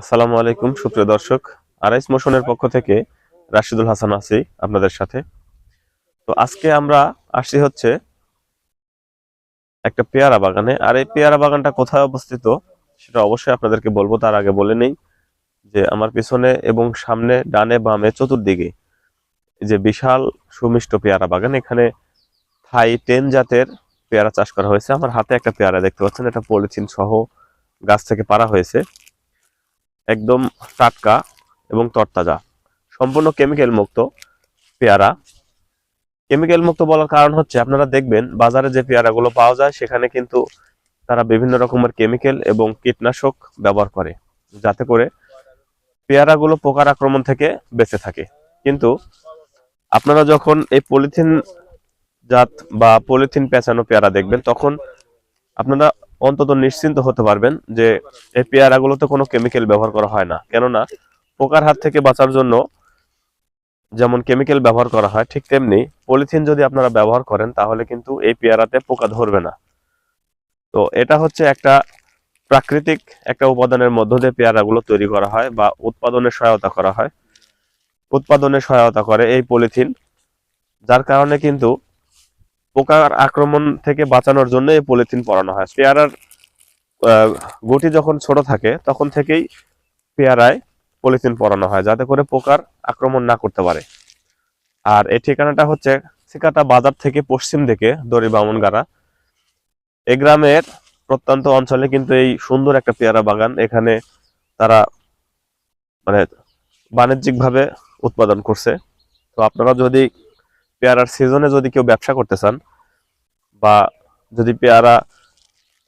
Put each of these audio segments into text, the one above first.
আসসালামু আলাইকুম, সুপ্রিয় দর্শক। আরাইস মোশনের পক্ষ থেকে রাশিদুল হাসান আছি আপনাদের সাথে। তো আজকে আমরা আসছি হচ্ছে একটা পেয়ারা বাগানে। আর এই পেয়ারা বাগানটা কোথায় অবস্থিত সেটা অবশ্যই আপনাদেরকে বলব। তার আগে বলে নেই যে আমার পিছনে এবং সামনে, ডানে, বামে, চতুর্দিকে যে বিশাল সুমিষ্ট পেয়ারা বাগান। এখানে থাই টেন জাতের পেয়ারা চাষ করা হয়েছে। আমার হাতে একটা পেয়ারা দেখতে পাচ্ছেন। এটা পলিথিন সহ গাছ থেকে পারা হয়েছে। একদম টাটকা এবং তরতাজা, সম্পূর্ণ কেমিক্যাল মুক্ত পেয়ারা। কেমিক্যাল মুক্ত বলার কারণ হচ্ছে, আপনারা দেখবেন বাজারে যে পেয়ারাগুলো পাওয়া যায়, সেখানে কিন্তু তারা বিভিন্ন রকমের কেমিক্যাল এবং কীটনাশক ব্যবহার করে, যাতে করে পেয়ারাগুলো পোকার আক্রমণ থেকে বেঁচে থাকে। কিন্তু আপনারা যখন এই পলিথিন জাত বা পলিথিন পেঁচানো পেয়ারা দেখবেন, তখন আপনারা অন্তত নিশ্চিন্ত হতে পারবেন যে এই পেয়ারাগুলোতে কোনো কেমিক্যাল ব্যবহার করা হয় না। কেননা, পোকার হাত থেকে বাঁচার জন্য যেমন কেমিক্যাল ব্যবহার করা হয়, ঠিক তেমনি পলিথিন যদি আপনারা ব্যবহার করেন, তাহলে কিন্তু এই পেয়ারাতে পোকা ধরবে না। তো এটা হচ্ছে একটা প্রাকৃতিক একটা উপাদানের মধ্য দিয়ে পেয়ারাগুলো তৈরি করা হয় বা উৎপাদনে সহায়তা করা হয়। উৎপাদনে সহায়তা করে এই পলিথিন যার কারণে কিন্তু পোকার আক্রমণ থেকে বাঁচানোর জন্য এই পলিথিন পরানো হয়। পেয়ারার গুটি যখন ছোট থাকে, তখন থেকেই পেয়ারায় পলিথিন পরানো হয়, যাতে করে পোকার আক্রমণ না করতে পারে। আর এই ঠিকানাটা হচ্ছে সিকাটা বাজার থেকে পশ্চিম দিকে, দড়ি বামনগাড়া। এই গ্রামের প্রত্যন্ত অঞ্চলে কিন্তু এই সুন্দর একটা পেয়ারা বাগান, এখানে তারা মানে বাণিজ্যিকভাবে উৎপাদন করছে। তো আপনারা যদি পেয়ারার সিজনে যদি কেউ ব্যবসা করতে চান বা যদি পেয়ারা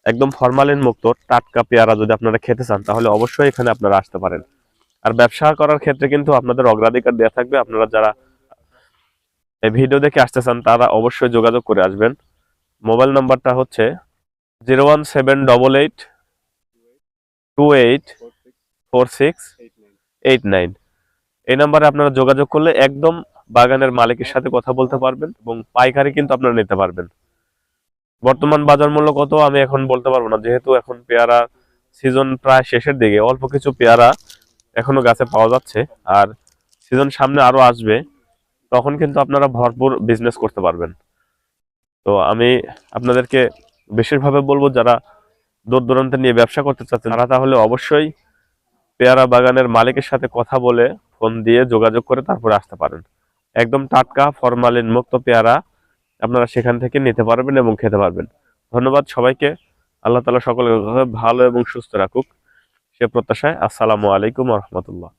একদম ফরমালিন মুক্ত টাটকা পেয়ারা যদি আপনারা খেতে চান, তাহলে অবশ্যই এখানে আপনারা আসতে পারেন। আর ব্যবসা করার ক্ষেত্রে কিন্তু আপনাদের অগ্রাধিকার দেওয়া থাকবে। আপনারা যারা এই ভিডিও দেখে আসতে চান, তারা অবশ্যই যোগাযোগ করে আসবেন। মোবাইল নাম্বারটা হচ্ছে zero one seven double eight two eight four six eight nine এই নাম্বারে আপনারা যোগাযোগ করলে একদম বাগানের মালিকের সাথে কথা বলতে পারবেন এবং পাইকারি কিন্তু আপনারা নিতে পারবেন। বর্তমান বাজার মূল্য কত আমি এখন বলতে পারব না যেহেতু এখন পেয়ারা সিজন প্রায় শেষের দিকে অল্প কিছু পেয়ারা এখনও গাছে পাওয়া যাচ্ছে আর সিজন সামনে আরও আসবে তখন কিন্তু আপনারা ভরপুর বিজনেস করতে পারবেন। তো আমি আপনাদেরকে বিশেষভাবে বলব যারা দূর দূরান্তে নিয়ে ব্যবসা করতে চাচ্ছেন তারা তাহলে অবশ্যই পেয়ারা বাগানের মালিকের সাথে কথা বলে ফোন দিয়ে যোগাযোগ করে তারপরে আসতে পারেন। একদম টাটকা, ফরমালিন মুক্ত পেয়ারা আপনারা সেখান থেকে নিতে পারবেন এবং খেতে পারবেন। ধন্যবাদ সবাইকে। আল্লাহ তালা সকলকে ভালো এবং সুস্থ রাখুক। সে প্রত্যাশায় আসসালামু আলাইকুম রহমতুল্লাহ।